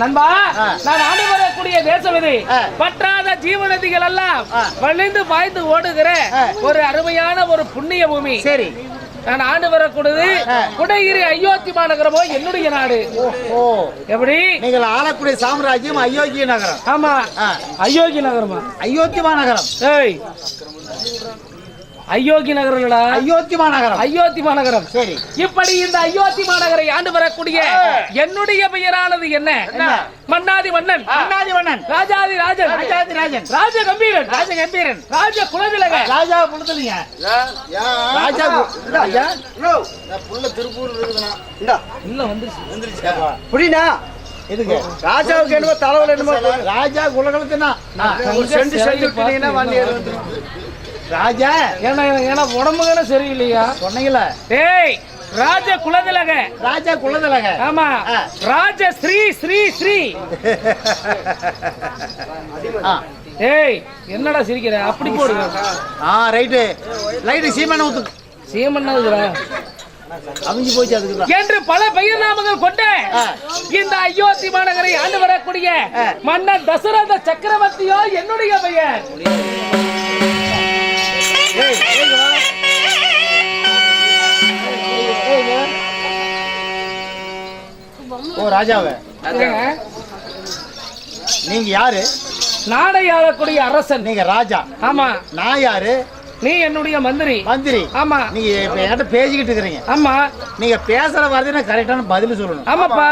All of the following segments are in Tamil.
நண்பா. நான் ஆண்டு வரக்கூடிய தேசம் இது. பற்றாத ஜீவநதிகள் எல்லாம். வழிந்து பாய்ந்து ஓடுகிற. ஒரு அருமையான ஒரு புண்ணிய பூமி சரி நான் ஆண்டு வரக்கூடியது. குடகிரி அயோத்தி மாநகரமோ என்னுடைய நாடு ஓ எப்படி நீங்கள் ஆளக்கூடிய சாம்ராஜ்யம் அயோக்கிய நகரம் ஆமா. அயோத்தி நகரமா அயோத்தி மாநகரம் ஏய் அயோத்தி நகரம்டா அயோத்தி மாநகரம் அயோத்தி மாநகரம் சரி. இப்படி இந்த அயோத்தி மாநகரை ஆண்டு வரக்கூடிய என்னுடைய பெயரானது என்ன? மன்னாதி மன்னன். அண்ணாதி மன்னன். ராஜாதி ராஜன். ராஜாதி ராஜன். ராஜ கம்பீரன். ராஜ கம்பீரன். ராஜ குலவிலக ராஜா புலத்துலீங்க ராஜா கு- ராஜா இல்ல வந்துருச்சு. புரியுதா? எதுக்கு? ராஜாவுக்கு என்னமோ தலைவல் என்னமோ ராஜா குலகலத்தினா ஒரு செண்டு செண்டு வண்டி. ராஜா ஏன்னா ஏன்னா உடம்புதானே சரியில்லையா? சொன்னீங்களா டேய் ராஜ குலவிலக ராஜா குலதலக. ஆமா. ராஜ ஸ்ரீ ஸ்ரீ ஸ்ரீ. ஏய் என்னடா சிரிக்கிற? அப்படி போடுங்க ஆ ரைட்டு. லைட்டு சீமான ஊத்து. சீமன்னதுரா அவிஞ்சு போச்சு அதுக்கு என்று பல பெயர் நாமங்கள் கொண்ட. இந்த அயோத்தி மாநகரை ஆண்டு வரக்கூடிய ஆ. மன்னர் தசரத சக்கரவர்த்தியோ என்னுடைய பெயர். ஓ ராஜாவே. நீங்க யாரு? நாடை ஆளக்கூடிய அரசன். நீங்க ராஜா. ஆமா. நான் யாரு? நீ என்னுடைய மந்திரி. மந்திரி. ஆமா. நீங்க இப்ப என்கிட்ட பேசிக்கிட்டு இருக்கிறீங்க. ஆமா. நீங்க பேசுற வார்த்தை கரெக்டான பதில் சொல்லணும். ஆமாப்பா.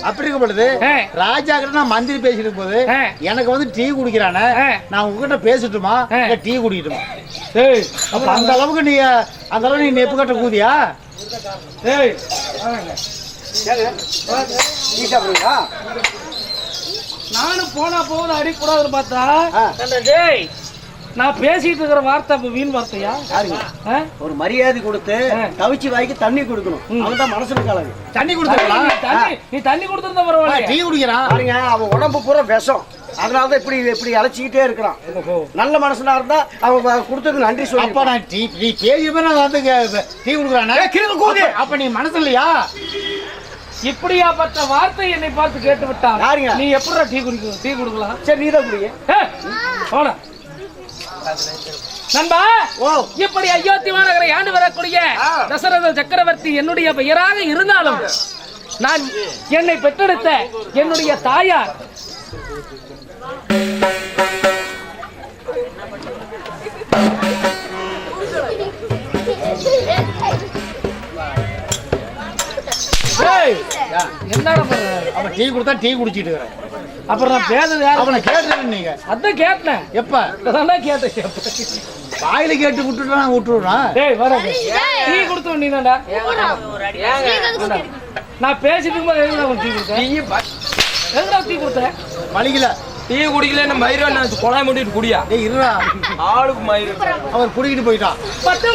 அப்படி இருக்கும் பொழுது. ராஜா கிட்ட நான் மந்திரி பேசிட்டு ஆ. எனக்கு வந்து டீ குடிக்கிறானே. நான் உங்ககிட்ட பேசட்டுமா. இல்ல டீ குடிக்கட்டுமா? ஏய், அப்ப அந்த அளவுக்கு நீ அந்த அளவுக்கு நீ நெப்பு கட்ட கூதியா? ஏய், நானும் போனா போகுது அடிக்கூடாதுன்னு பார்த்தா. டேய் நான் பேசிட்டு இருக்கிற வார்த்தை அப்ப வீண் வார்த்தையா? ஆ? ஒரு மரியாதை கொடுத்து ஆ. கவிச்சு வாய்க்கு தண்ணி கொடுக்கணும். அவன் தான் மனசுல கலகு தண்ணி கொடுத்துருக்கலாம் நீ தண்ணி கொடுத்துருந்தா பரவாயில்ல டீ குடிக்கிறான். பாருங்க. அவன் உடம்பு பூரா விஷம். அதனால தான் இப்படி இப்படி அழைச்சிக்கிட்டே இருக்கிறான். நல்ல மனசுனா இருந்தா அவன் கொடுத்ததுக்கு நன்றி அப்ப சொல்லி நான் டீ நீ பேசியப்ப நான் வந்து டீ குடுக்குறானே. அப்ப- அப்ப நீ மனசு இல்லையா இப்படியாப்பட்ட வார்த்தை என்னை பார்த்து கேட்டு விட்டான் யாருங்க? நீ எப்படா டீ குடிக்க டீ கொடுக்கலாம்? சரி நீ தான் குடிங்க. ஏய், போடா. நண்பா ஓ. இப்படி அயோத்தி மாநகரை ஆண்டு வரக்கூடிய தசரத சக்கரவர்த்தி என்னுடைய பெயராக இருந்தாலும் நான் என்னை பெற்றெடுத்த என்னுடைய தாயார். ஏய், என்னடா பண்ற? அப்ப டீ கொடுத்தா டீ குடிச்சிட்டு இருக்கிறேன். அப்புறம் நான் பேசுறது யாரு? அவனை கேட்டுறேன் நீங்க. அதான் கேட்டேன். எப்ப? அதான் கேட்டேன் வாயில கேட்டு விட்டுட்டு நான் விட்டுடுறான் டேய் வர டீ கொடுத்து வந்தீங்கடா நான் பேசிட்டு இருக்கும்போது எதுக்கு அவன் டீ கொடுத்தேன் எதுடா டீ கொடுத்தேன் வலிக்கல. டீ குடிக்கல மயிரா நான் குழாய் மூட்டிட்டு குடியா? டேய் இருடா. ஆளுக்கு மயிறு அவர் குடிக்கிட்டு போயிட்டான். பத்து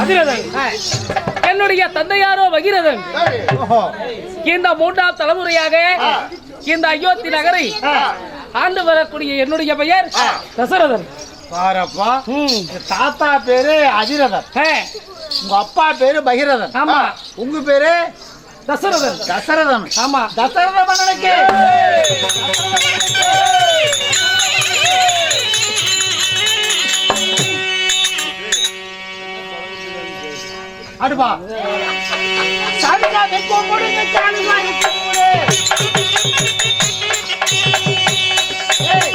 அதிரதன் என்னுடைய தந்தையாரோ பகிரதன் இந்த மூன்றாம் தலைமுறையாக இந்த அயோத்தி நகரை ஆண்டு வரக்கூடிய என்னுடைய பெயர் தசரதன். பாரப்பா தாத்தா பேரு அதிரதன். ஆ, உங்க அப்பா பேரு பகிரதன் ஆமா. உங்க பேரு? தசரதன். தசரதன். ஆமா. தசரத மன்னனுக்கு. அடுப்பா வெக்கோ கொடுங்க சாமியாரை இருக்கு ஏய்.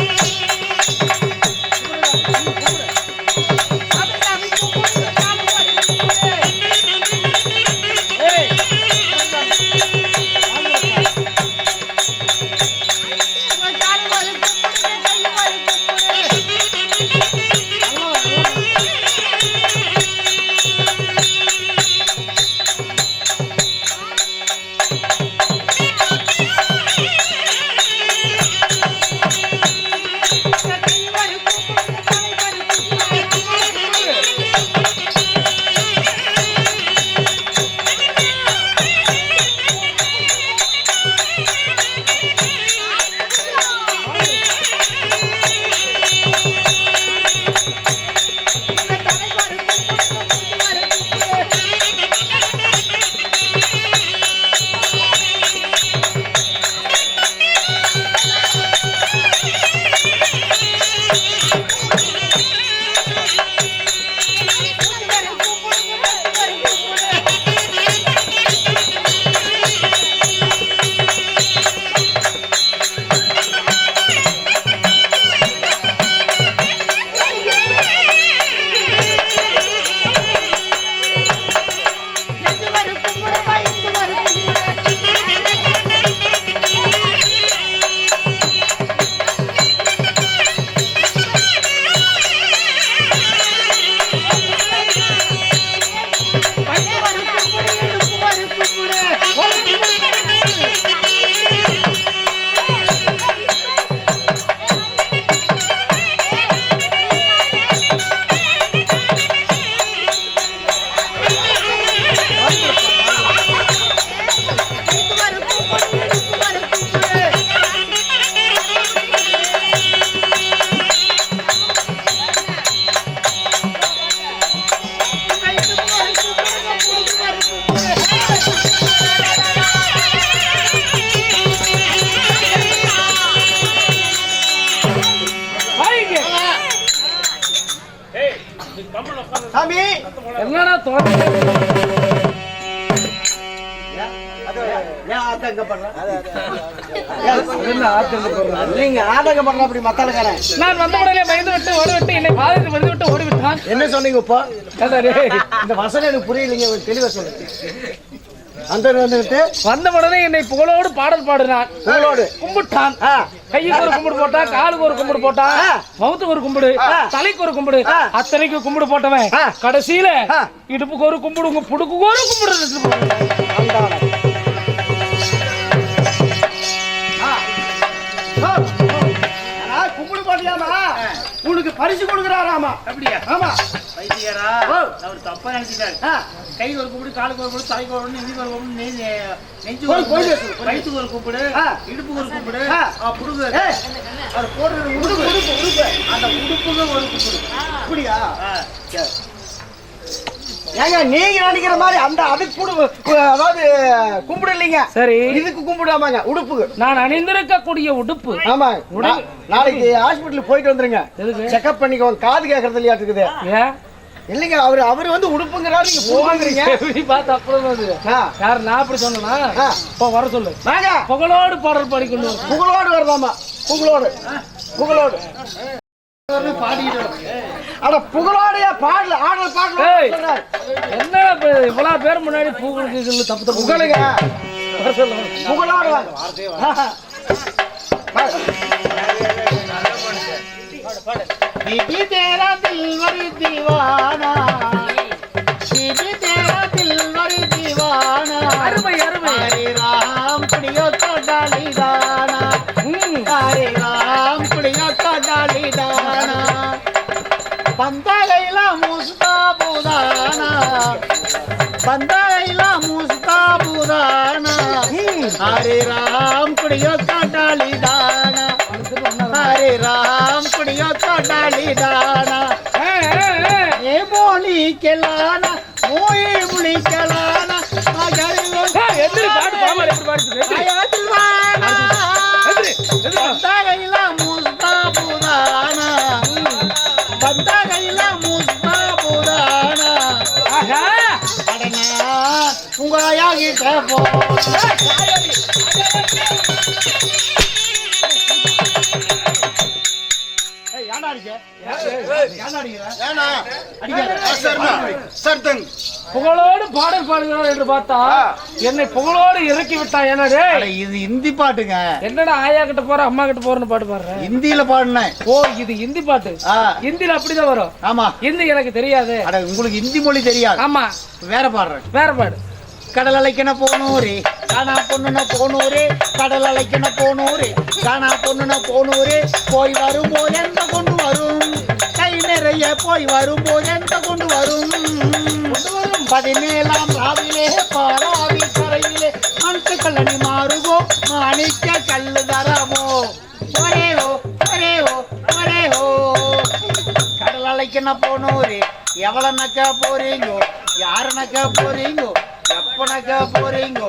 பண்ற நீங்க ஆதங்க பண்ற அப்படி மத்தாளக்காரன் நான் வந்த உடனே பயந்து விட்டு ஓடி விட்டு என்னை விட்டு ஓடி விட்டான் என்ன சொன்னீங்க இப்போ இந்த வசனம் எனக்கு புரியலைங்க தெளிவா சொல்லுங்க அந்த வந்துகிட்டு வந்த உடனே என்னை புகழோடு பாடல் பாடினான் புகழோடு. கும்பிட்டான். கையுக்கு ஒரு கும்பிடு போட்டான் காலுக்கு ஒரு கும்பிடு போட்டான். மவுத்துக்கு ஒரு கும்பிடு தலைக்கு ஒரு கும்பிடு. அத்தனைக்கு கும்பிடு போட்டவன். கடைசியில. இடுப்புக்கு ஒரு கும்பிடு உங்க புடுக்கு ஒரு கும்பிடு பரிசு கொடுக்குறாராமா அப்படியா? ஆமா. வைத்தியரா. அவர் தப்பா நினைச்சிட்டாரு. கைக்கு ஒரு கூப்பிடு காலுக்கு ஒரு கூப்பிடு தலைக்கு ஒரு நெஞ்சுக்கு ஒரு கூப்பிடு நெஞ்சு ஒரு கூப்பிடு. வயிற்றுக்கு ஒரு கூப்பிடு. இடுப்புக்கு ஒரு கூப்பிடு புடுகு அது போடுறது உடுப்பு உடுப்பு உடுப்பு அந்த உடுப்புக்கு ஒரு கூப்பிடு. அப்படியா? ஆ. ஏங்க நீங்க நினைக்கிற மாதிரி அந்த அதுக்கு குடு அதாவது கும்பிடு இல்லைங்க சரி. இதுக்கு கும்பிடாமாங்க உடுப்புக்கு. நான் அணிந்திருக்கக்கூடிய உடுப்பு. ஆமா நாளைக்கு ஹாஸ்பிட்டலுக்கு போயிட்டு வந்துருங்க. செக்அப் பண்ணிக்கோங்க காது கேட்கறது இல்லையா இருக்குது. இல்லைங்க அவரு அவரு வந்து உடுப்புங்கிறாரு நீங்க போவாங்கிறீங்க பார்த்து அப்புறம் யார் நான் அப்படி சொன்னா. இப்போ வர சொல்லு. புகழோடு பாடல் பாடிக்கொண்டு. புகழோடு வருதாமா புகழோடு. புகழோடு. அட புகழோடைய பாடல் ஆடல் ஏய். பாடல் என்ன இப்ப இவ்வளவு பேர் முன்னாடி சொல்லு தப்பு புகழுங்க. புகழோடு வாங்க. ஹரே ராம் குடியோ காட்டாளி தானா ஹரே ராம் குடியோ காட்டாளி தானா. ஏ மோலி கெலானா போ அடிக்கிற புகழோடு பாடல் பாடுகிறார் என்று பார்த்தா என்னை புகழோடு இறக்கி விட்டான் என்னடே அட, இது இந்தி பாட்டுங்க. என்னடா ஆயா கிட்ட போற அம்மா கிட்ட போறன்னு பாட்டு பாடுறேன் இந்தியில பாடினேன். ஓ இது ஹிந்தி பாட்டு. ஹிந்தில அப்படிதான் வரும். ஆமா. ஹிந்தி எனக்கு தெரியாது. அட உங்களுக்கு இந்தி மொழி தெரியாது. ஆமா. வேற பாடுறேன். வேற பாடு. கடல் அலைக்கண போனூரே. காணா பொண்ணுன போனூரே. கடல் அலைக்கண போனூரே. காணா பொண்ணுன போனூரே. போய் வரும்போது எந்த கொண்டு வரும்? கை நிறைய போய் வரும்போது எந்த கொண்டு வரும்? பதினேழாம் ராவிலே பாராவி கரையிலே மணத்து கல்லணி மாறுவோ. மாணிக்க கல்லு தரமோ. ஒரே ஓ ஒரே ஓ ஒரே ஓ. கடல் அலைக்கண போனூரே. எவ்வளவு நக்க போறீங்கோ? யாரு எப்பனாக்கா போறீங்க.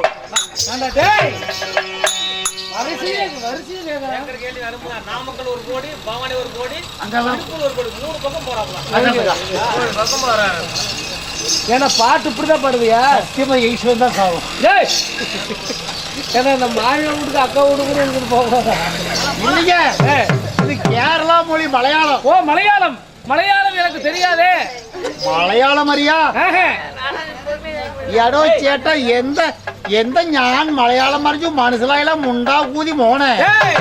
நாமக்கல் ஒரு கோடி பவானி ஒரு கோடி திருப்பூர் ஒரு கோடி மூணு பக்கம் போறாங்க போறாங்க ஏன்னா பாட்டு இப்படிதான் பாடுவியா? சத்தியமா ஈஸ்வரன் தான் சாகும் ஏன்னா இந்த மாநில வீட்டுக்கு அக்கா வீட்டுக்கு எனக்கு போக இது கேரளா மொழி மலையாளம். ஓ மலையாளம். மலையாளம் எனக்கு தெரியாதே. மலையாளம் அறியா? എടോ ചേട്ടാ എന്താ എന്താ ഞാൻ മലയാളം പറഞ്ഞു മനസ്സിലായില്ല മുണ്ടാകൂതി മോനെ டேய்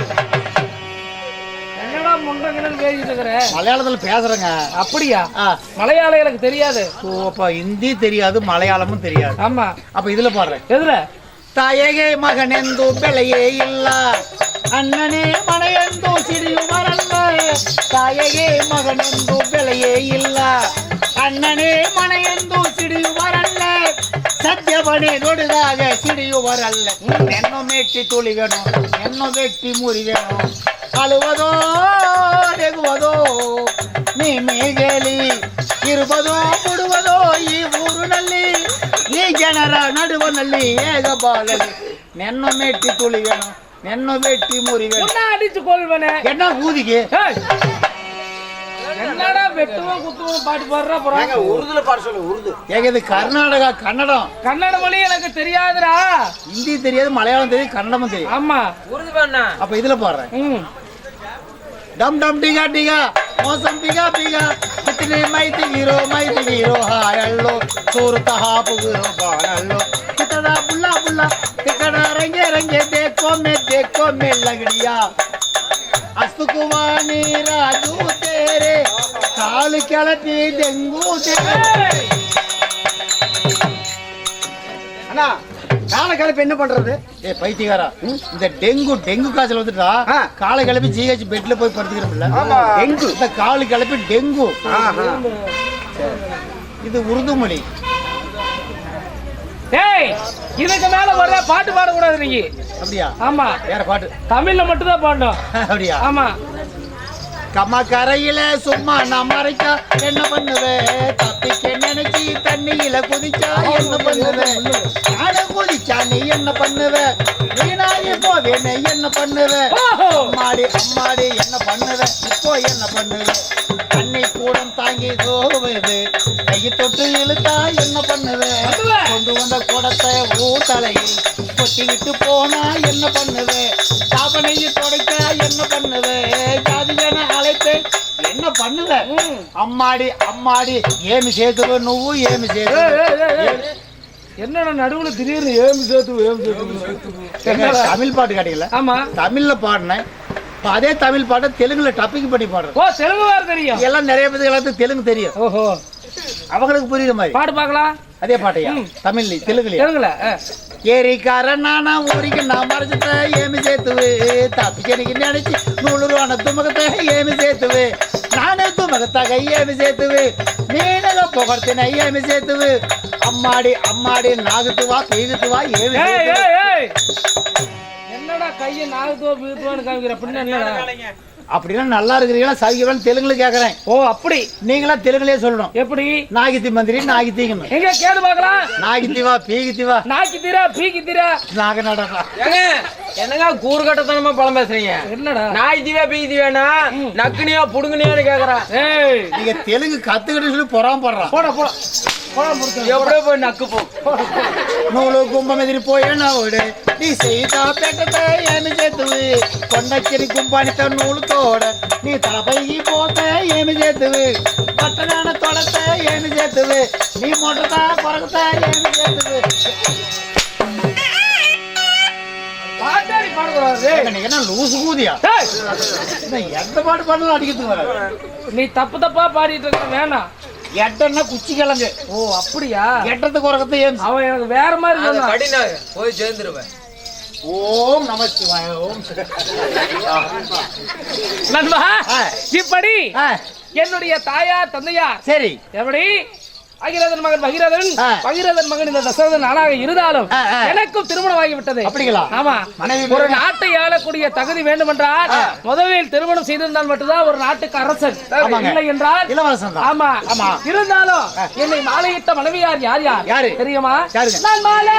என்னடா முண்டங்கன்னு பேசிட்டு இருக்கிற மலையாளத்துல பேசுறேங்க அப்படியா ஆ, மலையாளம் எனக்கு தெரியாது ஓ, அப்ப ஹிந்தி தெரியாது மலையாளமும் தெரியாது ஆமா அப்ப இதுல பாடுறேன் எதுல ತಾಯಗೆ ಮಗನೆಂದು ಬೆಳೆಯೇ ಇಲ್ಲ ಅಣ್ಣನೇ ಮನೆಯೆಂದು ಸಿಡಿಯುವರಲ್ಲ ತಾಯಗೆ ಮಗನೆಂದು ಬೆಳೆಯೇ ಇಲ್ಲ ಅಣ್ಣನೇ ಮನೆಯೆಂದು ಸಿಡಿಯುವರಲ್ಲ ಪಣಿ ನೋಡಿದಾಗ ಸಿಡಿಯುವರಲ್ಲ ಹೆಣ್ಣು ಮೆಟ್ಟಿ ತುಳಿವೆನು ಹೆಣ್ಣು ಮೆಟ್ಟಿ ಮುರಿವೆನು ಅಳುವುದೋ ಹೆಗುವುದೋ ನಿಮಿಗೇಳಿ ಇರುವುದೋ ಬಿಡುವುದೋ ಈ ಊರಿನಲ್ಲಿ ಈ ಜನರ ನಡುವಿನಲ್ಲಿ ಹೇಗ ಬಾಳಲಿ ನೆನ್ನು ಮೆಟ್ಟಿ ತುಳಿವೆನು ನೆನ್ನು ಮೆಟ್ಟಿ ಮುರಿವೆನು ಅಡಿಸಿಕೊಳ್ವನೆ ಎಣ್ಣ ಕೂದಿಗೆ என்னடா வெட்டுவோம் குத்துவோம் பாட்டு பாடுற அப்புறம் உருதுல பாட சொல்லு உருது ஏங்க இது கர்நாடகா கன்னடம் கன்னட மொழி எனக்கு தெரியாதுடா ஹிந்தி தெரியாது மலையாளம் தெரியும் கன்னடமும் தெரியும் ஆமா உருது பண்ணா அப்ப இதுல பாடுறேன் ம் डम डम डिगा डिगा मौसम पिगा पिगा कितने मैती गिरो मैती गिरो हायल्लो सूरत हाप गिरो बाळल्लो कितना बुल्ला बुल्ला कितना रंगे रंगे देखो मैं देखो मैं लगड़िया అస్తుకుమాని రాజు తేరే కాలు కెలపి డెంగు అన్నా காலை கிளப்பி என்ன பண்றது? ஏ பைத்தியகாரா இந்த டெங்கு டெங்கு காய்ச்சல் வந்துட்டா காலை கிளப்பி ஜிஹெச் பெட்ல போய் படுத்துக்கிறோம்ல டெங்கு இந்த காலு கிளப்பி டெங்கு. இது உருதுமொழி. டேய் இதுக்கு மேல வர பாட்டு பாடக்கூடாது நீங்க அப்படியா? ஆமா. வேற பாட்டு? தமிழ்ல மட்டும் தான் பாடணும். அப்படியா? ஆமா. கம்ம கரையில சும்மா நான் மறைச்சா என்ன பண்ணுவே? தப்பிக்க நினைச்சி தண்ணியில குதிச்சா என்ன பண்ணுவே? நாட குதிச்சா நீ என்ன பண்ணுவ? வீணாகி போவேனே என்ன பண்ணுவே? ஓஹோ. அம்மாடி அம்மாடி என்ன பண்ணுவ? இப்போ என்ன பண்ணுவ? தண்ணி கூடம் தாங்கி தோவுது கையை தொட்டு இழுத்தா என்ன பண்ணுவ? பண்ணுவ. கொண்டு வந்த குடத்தை ஊத்தலையில் கொட்டிக்கிட்டு போனா என்ன பண்ணுவ? சாப்பனையை தொடக்க என்ன பண்ணுவ? ஜாதியான அழைத்து என்ன பண்ணுவ அம்மாடி அம்மாடி ஏமி சேர்த்துவ నువ్వు ఏమి ஏய், சேர்த்து ஏய், ஏய், ஏய். என்னடா நடுவுல திடீர்னு ஏம் சேர்த்து ஏம் சேர்த்து தமிழ் பாட்டு கேட்டீங்களா ஆமா தமிழ்ல பாடினேன் இப்ப அதே தமிழ் பாட்டை தெலுங்குல டப்பிங் பண்ணி பாடுறேன் ஓ தெலுங்கு வேற தெரியும் எல்லாம் நிறைய பேருக்கு எல்லாத்துக்கும் தெலுங்கு தெரியும் ஓஹோ அவங்களுக்கு புரியுற மாதிரி பாட்டு பார்க்கலாம் அதே பாட்டையா ம். தமிழ்ல தெலுங்குலயா தெலுங்குல ஏரிக்காரனானா ஊருக்கு நான் மறைச்சிட்ட ஏமி சேர்த்துவு. தப்பிக்கணிக்கு நினைச்சு நூறு ரூபான துமகத்தை ஏமி சேர்த்துவு. நானே துமகத்தாக ஏமி சேர்த்துவு. நீனக புகழ்த்தின ஏமி சேர்த்துவு. அம்மாடி அம்மாடி நாகத்துவா பீகத்துவா ஏமி என்னடா கையை நாகத்துவா பீகத்துவான்னு காமிக்கிற? பின்ன அப்படின்னா நல்லா இருக்கிறீங்களா? சவிக்கிறோம் தெலுங்குல கேக்குறேன். ஓ அப்படி. நீங்களா தெலுங்குலயே சொல்லணும். எப்படி? நாகித்தி மந்திரி நாகித்தீங்கன்னு எங்க கேடு பார்க்கலாம்? நாகித்திவா பீகித்திவா நாக்கி தீரா பீக்கி தீரா? நாக நடரா ஏங்க என்னங்க கூறுகட்டத்தனமா பழம் பேசுறீங்க? என்னடா? நாய் தீவா பீ தீவானா நக்குனியா புடுங்குனியான்னு கேக்குறான் ஏய். நீங்க தெலுங்கு கத்துக்கிட்டு சொல்லி பொறாம படுறான் போடா போடா. போடா முடிச்சு எப்படியோ போய் நக்கு போ నువ్వులు గుమ్మం ఎదిరి పోయినావుడే నీ సీత పెట్టతే ఏమి చేతువి కొండచ్చిరి గుంపానితో నూలు తోడ నీ తలపైకి పోతే ఏమి చేతువి పట్టణాన తొడతే ఏమి చేతువి నీ మొట్టతా కొరకతే ఏమి చేతువి பாட்டாடி பாடுகிறாரு నీకన్నా లూసు కూదియా ఎంత పాటు పనులు అడిగితే நீ தப்பு தப்பா பாடிட்டு இருக்க வேணாம் எட்டன்னா குச்சி கிழங்கு. ஓ அப்படியா? எட்டத்து குறக்கத்தை ஏன்? அவன் எனக்கு வேற மாதிரி சொன்னான். கடின போய் சேர்ந்துருவேன். ஓம் நம சிவாய ஓம் நண்பா இப்படி என்னுடைய தாயார் தந்தையா சரி. எப்படி? அகிரதன் மகன் பகிரதன். பகிரதன் மகன் இந்த தசரதன் நாளாக இருந்தாலும். எனக்கும் திருமணம் ஆகிவிட்டது அப்படிங்களா? ஆமா மனைவி ஒரு? நாட்டை ஆளக்கூடிய தகுதி வேண்டுமென்றால் முதலில் திருமணம் செய்திருந்தால் மட்டும்தான் ஒரு நாட்டுக்கு அரசன். இல்லை என்றால் இளவரசன் ஆமா ஆமா. இருந்தாலும் என்னை மாலையிட்ட மனைவியார் யார் யார் யாரு? தெரியுமா? நான் மாலை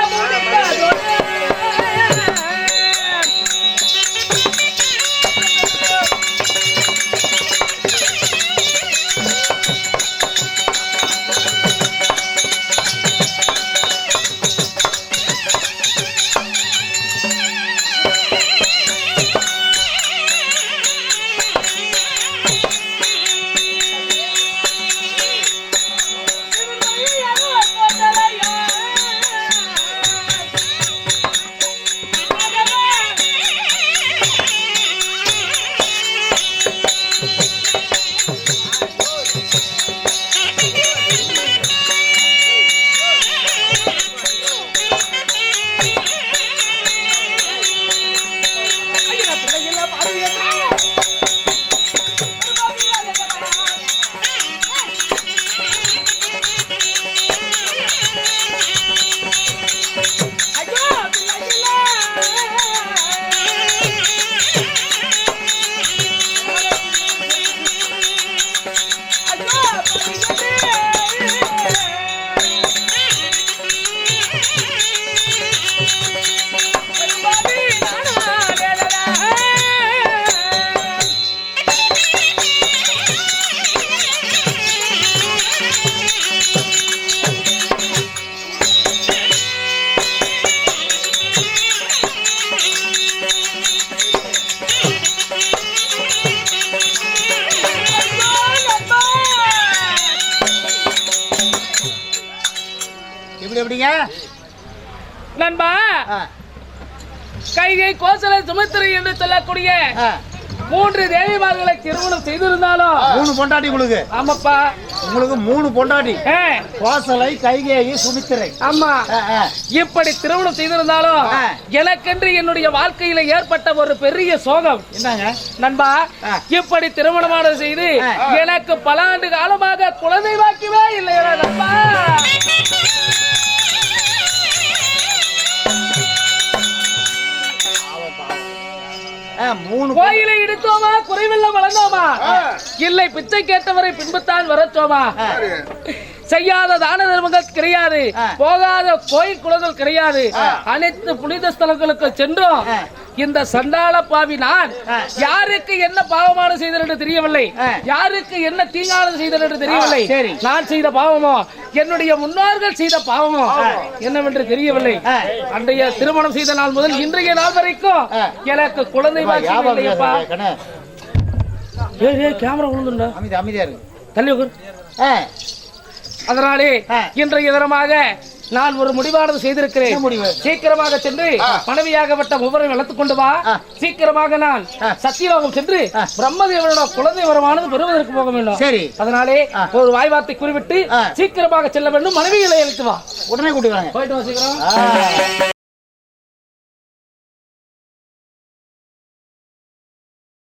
ஆ. மூன்று தேவிமார்களை திருமணம் செய்திருந்தாலும் மூணு பொண்டாட்டி உங்களுக்கு ஆமாப்பா உங்களுக்கு மூணு பொண்டாட்டி ஏ, கோசலை கைகேயி சுமித்திரை ஆமா. இப்படி திருமணம் செய்திருந்தாலும். எனக்கென்று என்னுடைய வாழ்க்கையில ஏற்பட்ட ஒரு பெரிய சோகம் என்னங்க நண்பா. இப்படி திருமணமான செய்து. எனக்கு பல ஆண்டு காலமாக குழந்தை வாக்கியவே இல்லையா நண்பா மூணு கோயிலை இடித்தோமா? குறைவில்லை வளர்ந்தோமா? இல்லை பிச்சை கேட்டவரை பின்புத்தான் வரச்சோமா. செய்யாத தான தர்மங்கள் கிடையாது. போகாத கோயில் குளங்கள் கிடையாது அனைத்து புனித ஸ்தலங்களுக்கு சென்றோம். இந்த சண்டாள பாவி நான். யாருக்கு என்ன பாவமான செய்தல் என்று தெரியவில்லை. யாருக்கு என்ன தீங்கானது செய்தல் என்று தெரியவில்லை. நான் செய்த பாவமோ என்னுடைய முன்னோர்கள் செய்த பாவமோ என்னவென்று தெரியவில்லை. அன்றைய திருமணம் செய்த நாள் முதல் இன்றைய நாள் வரைக்கும். எனக்கு குழந்தை கேமரா விழுந்துடா அமைதி அமைதியா இருக்கு தள்ளி அதனாலே. இன்றைய தினமாக நான் ஒரு முடிவானது செய்திருக்கிறேன்? சீக்கிரமாக சென்று மனைவியாகப்பட்ட ஒவ்வொரு வளர்த்துக் கொண்டு வா. சீக்கிரமாக நான் ஆ. சத்தியலோகம் சென்று. பிரம்மதேவனோட குழந்தை வரமானது பெறுவதற்கு போக வேண்டும் சரி அதனாலே. ஒரு வாய்வார்த்தை குறிவிட்டு. சீக்கிரமாக செல்ல வேண்டும் மனைவிகளை அழைத்து வா உடனே கூட்டி வாங்க போயிட்டு வா சீக்கிரம்.